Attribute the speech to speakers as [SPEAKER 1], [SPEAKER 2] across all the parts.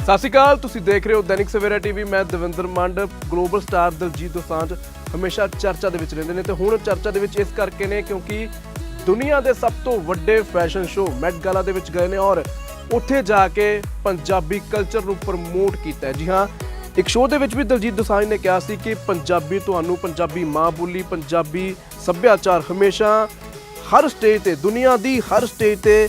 [SPEAKER 1] ਸਤਿ ਸ਼੍ਰੀ ਅਕਾਲ, ਤੁਸੀਂ ਦੇਖ ਰਹੇ ਹੋ ਦੈਨਿਕ ਸਵੇਰਾ ਟੀਵੀ, ਮੈਂ ਦਵਿੰਦਰ ਮੰਡ, ਗਲੋਬਲ ਸਟਾਰ ਦਲਜੀਤ ਦੋਸਾਂਝ ਹਮੇਸ਼ਾ ਚਰਚਾ ਦੇ ਵਿੱਚ ਰਹਿੰਦੇ ਨੇ ਤੇ ਹੁਣ ਚਰਚਾ ਦੇ ਵਿੱਚ ਇਸ ਕਰਕੇ ਨੇ ਕਿਉਂਕਿ ਦੁਨੀਆ ਦੇ ਸਭ ਤੋਂ ਵੱਡੇ ਫੈਸ਼ਨ ਸ਼ੋਅ ਮੈਟ ਗਾਲਾ ਦੇ ਵਿੱਚ ਗਏ ਨੇ ਔਰ ਉੱਥੇ ਜਾ ਕੇ ਪੰਜਾਬੀ ਕਲਚਰ ਨੂੰ ਪ੍ਰਮੋਟ ਕੀਤਾ ਜੀ ਹਾਂ, ਇੱਕ ਸ਼ੋਅ ਦੇ ਵਿੱਚ ਵੀ ਦਲਜੀਤ ਦੋਸਾਂਝ ਨੇ ਕਿਹਾ ਸੀ ਕਿ ਪੰਜਾਬੀ ਤੁਹਾਨੂੰ ਪੰਜਾਬੀ ਮਾਂ ਬੋਲੀ, ਪੰਜਾਬੀ ਸੱਭਿਆਚਾਰ ਹਮੇਸ਼ਾ ਹਰ ਸਟੇਜ ਤੇ, ਦੁਨੀਆ ਦੀ ਹਰ ਸਟੇਜ ਤੇ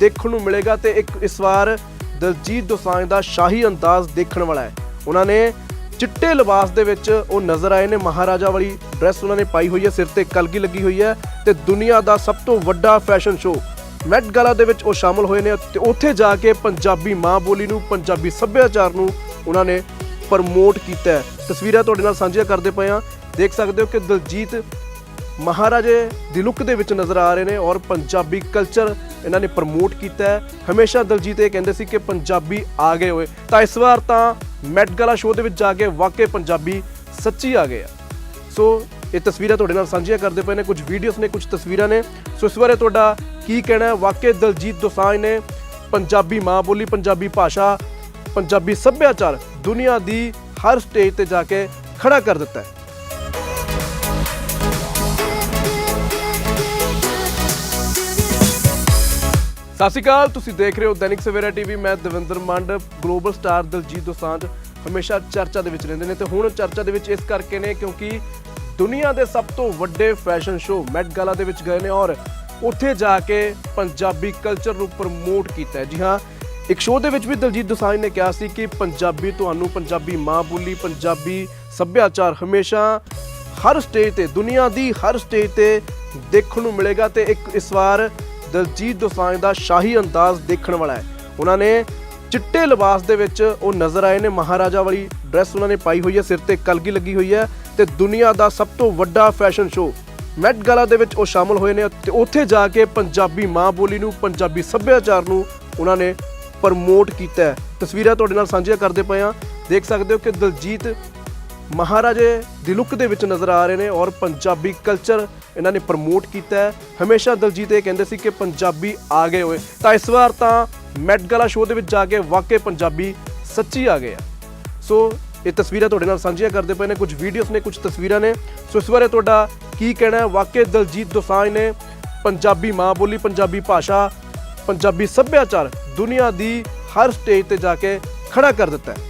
[SPEAKER 1] ਦੇਖਣ ਨੂੰ ਮਿਲੇਗਾ ਤੇ ਇੱਕ ਇਸ ਵਾਰ ਦਲਜੀਤ ਦੋਸਾਂਝ ਦਾ ਸ਼ਾਹੀ ਅੰਦਾਜ਼ ਦੇਖਣ ਵਾਲਾ ਹੈ। ਉਹਨਾਂ ਨੇ ਚਿੱਟੇ ਲਿਬਾਸ ਦੇ ਵਿੱਚ ਉਹ ਨਜ਼ਰ ਆਏ ਨੇ। ਮਹਾਰਾਜਾ ਵਾਲੀ ਡਰੈਸ ਉਹਨਾਂ ਨੇ ਪਾਈ ਹੋਈ ਹੈ। ਸਿਰ ਤੇ ਕਲਗੀ ਲੱਗੀ ਹੋਈ ਹੈ ਤੇ ਦੁਨੀਆ ਦਾ ਸਭ ਤੋਂ ਵੱਡਾ ਫੈਸ਼ਨ ਸ਼ੋਅ ਮੈਟ ਗਾਲਾ ਦੇ ਵਿੱਚ ਉਹ ਸ਼ਾਮਲ ਹੋਏ ਨੇ ਤੇ ਉੱਥੇ ਜਾ ਕੇ ਪੰਜਾਬੀ ਮਾਂ ਬੋਲੀ ਨੂੰ, ਪੰਜਾਬੀ ਸੱਭਿਆਚਾਰ ਨੂੰ ਉਹਨਾਂ ਨੇ ਪ੍ਰਮੋਟ ਕੀਤਾ ਹੈ। ਤਸਵੀਰਾਂ ਤੁਹਾਡੇ ਨਾਲ ਸਾਂਝੀਆਂ ਕਰਦੇ ਪਏ ਆ ਦੇਖ ਸਕਦੇ ਹੋ ਕਿ ਦਲਜੀਤ ਮਹਾਰਾਜੇ ਦੀ ਲੁੱਕ ਦੇ ਵਿੱਚ ਨਜ਼ਰ ਆ ਰਹੇ ਨੇ ਔਰ ਪੰਜਾਬੀ ਕਲਚਰ ਇਹਨਾਂ ਨੇ ਪ੍ਰਮੋਟ ਕੀਤਾ ਹਮੇਸ਼ਾ ਦਲਜੀਤ ਇਹ ਕਹਿੰਦੇ ਸੀ ਕਿ ਪੰਜਾਬੀ ਆ ਗਏ ਹੋਏ। ਤਾਂ ਇਸ ਵਾਰ ਤਾਂ ਮੈਟ ਗਾਲਾ ਸ਼ੋਅ ਦੇ ਵਿੱਚ ਜਾ ਕੇ ਵਾਕਈ ਪੰਜਾਬੀ ਸੱਚੀ ਆ ਗਏ ਆ। ਸੋ ਇਹ ਤਸਵੀਰਾਂ ਤੁਹਾਡੇ ਨਾਲ ਸਾਂਝੀਆਂ ਕਰਦੇ ਪਏ ਨੇ। ਕੁਝ ਵੀਡੀਓਜ਼ ਨੇ, ਕੁਝ ਤਸਵੀਰਾਂ ਨੇ। ਸੋ ਇਸ ਬਾਰੇ ਤੁਹਾਡਾ ਕੀ ਕਹਿਣਾ ਹੈ? ਵਾਕਈ ਦਲਜੀਤ ਦੋਸਾਂਝ ਨੇ ਪੰਜਾਬੀ ਮਾਂ ਬੋਲੀ, ਪੰਜਾਬੀ ਭਾਸ਼ਾ, ਪੰਜਾਬੀ ਸੱਭਿਆਚਾਰ ਦੁਨੀਆ ਦੀ ਹਰ ਸਟੇਜ ਤੇ ਜਾ ਕੇ ਖੜਾ ਕਰ ਦਿੱਤਾ ਹੈ। ਸਤਿ ਸ਼੍ਰੀ ਅਕਾਲ, ਤੁਸੀਂ ਦੇਖ ਰਹੇ ਹੋ ਦੈਨਿਕ ਸਵੇਰਾ ਟੀਵੀ, ਮੈਂ ਦਵਿੰਦਰ ਮੰਡ, ਗਲੋਬਲ ਸਟਾਰ ਦਲਜੀਤ ਦੋਸਾਂਝ ਹਮੇਸ਼ਾ ਚਰਚਾ ਦੇ ਵਿੱਚ ਰਹਿੰਦੇ ਨੇ ਤੇ ਹੁਣ ਚਰਚਾ ਦੇ ਵਿੱਚ ਇਸ ਕਰਕੇ ਨੇ ਕਿਉਂਕਿ ਦੁਨੀਆ ਦੇ ਸਭ ਤੋਂ ਵੱਡੇ ਫੈਸ਼ਨ ਸ਼ੋਅ ਮੈਟ ਗਾਲਾ ਦੇ ਵਿੱਚ ਗਏ ਨੇ ਔਰ ਉੱਥੇ ਜਾ ਕੇ ਪੰਜਾਬੀ ਕਲਚਰ ਨੂੰ ਪ੍ਰਮੋਟ ਕੀਤਾ ਜੀ ਹਾਂ, ਇੱਕ ਸ਼ੋਅ ਦੇ ਵਿੱਚ ਵੀ ਦਲਜੀਤ ਦੋਸਾਂਝ ਨੇ ਕਿਹਾ ਸੀ ਕਿ ਪੰਜਾਬੀ ਤੁਹਾਨੂੰ ਪੰਜਾਬੀ ਮਾਂ ਬੋਲੀ, ਪੰਜਾਬੀ ਸੱਭਿਆਚਾਰ ਹਮੇਸ਼ਾ ਹਰ ਸਟੇਜ ਤੇ, ਦੁਨੀਆ ਦੀ ਹਰ ਸਟੇਜ ਤੇ ਦੇਖਣ ਨੂੰ ਮਿਲੇਗਾ ਤੇ ਇੱਕ ਇਸ ਵਾਰ ਦਲਜੀਤ ਦੋਸਾਂਝ ਦਾ ਸ਼ਾਹੀ ਅੰਦਾਜ਼ ਦੇਖਣ ਵਾਲਾ ਹੈ। ਉਹਨਾਂ ਨੇ ਚਿੱਟੇ ਲਿਬਾਸ ਦੇ ਵਿੱਚ ਉਹ ਨਜ਼ਰ ਆਏ ਨੇ। ਮਹਾਰਾਜਾ ਵਾਲੀ ਡਰੈਸ ਉਹਨਾਂ ਨੇ ਪਾਈ ਹੋਈ ਹੈ। ਸਿਰ ਤੇ ਕਲਗੀ ਲੱਗੀ ਹੋਈ ਹੈ ਤੇ ਦੁਨੀਆ ਦਾ ਸਭ ਤੋਂ ਵੱਡਾ ਫੈਸ਼ਨ ਸ਼ੋਅ ਮੈਟ ਗਾਲਾ ਦੇ ਵਿੱਚ ਉਹ ਸ਼ਾਮਲ ਹੋਏ ਨੇ ਤੇ ਉੱਥੇ ਜਾ ਕੇ ਪੰਜਾਬੀ ਮਾਂ ਬੋਲੀ ਨੂੰ, ਪੰਜਾਬੀ ਸੱਭਿਆਚਾਰ ਨੂੰ ਉਹਨਾਂ ਨੇ ਪ੍ਰਮੋਟ ਕੀਤਾ ਹੈ। ਤਸਵੀਰਾਂ ਤੁਹਾਡੇ ਨਾਲ ਸਾਂਝੀਆਂ ਕਰਦੇ ਪਏ ਆ ਦੇਖ ਸਕਦੇ ਹੋ ਕਿ ਦਲਜੀਤ ਮਹਾਰਾਜੇ ਦੀ ਲੁੱਕ ਦੇ ਵਿੱਚ ਨਜ਼ਰ ਆ ਰਹੇ ਨੇ ਔਰ ਪੰਜਾਬੀ ਕਲਚਰ ਇਹਨਾਂ ਨੇ ਪ੍ਰਮੋਟ ਕੀਤਾ ਹੈ। ਹਮੇਸ਼ਾ ਦਲਜੀਤ ਇਹ ਕਹਿੰਦੇ ਸੀ ਕਿ ਪੰਜਾਬੀ ਆ ਗਏ ਹੋਏ। ਤਾਂ ਇਸ ਵਾਰ ਤਾਂ ਮੈਟ ਗਾਲਾ ਸ਼ੋਅ ਦੇ ਵਿੱਚ ਜਾ ਕੇ ਵਾਕਈ ਪੰਜਾਬੀ ਸੱਚੀ ਆ ਗਏ ਆ। ਸੋ ਇਹ ਤਸਵੀਰਾਂ ਤੁਹਾਡੇ ਨਾਲ ਸਾਂਝੀਆਂ ਕਰਦੇ ਪਏ ਨੇ, ਕੁਝ ਵੀਡੀਓਜ਼ ਨੇ, ਕੁਝ ਤਸਵੀਰਾਂ ਨੇ। ਸੋ ਇਸ ਬਾਰੇ ਤੁਹਾਡਾ ਕੀ ਕਹਿਣਾ ਹੈ? ਵਾਕਈ ਦਲਜੀਤ ਦੋਸਾਂਝ ਨੇ ਪੰਜਾਬੀ ਮਾਂ ਬੋਲੀ, ਪੰਜਾਬੀ ਭਾਸ਼ਾ, ਪੰਜਾਬੀ ਸੱਭਿਆਚਾਰ ਦੁਨੀਆ ਦੀ ਹਰ ਸਟੇਜ ਤੇ ਜਾ ਕੇ ਖੜਾ ਕਰ ਦਿੱਤਾ ਹੈ।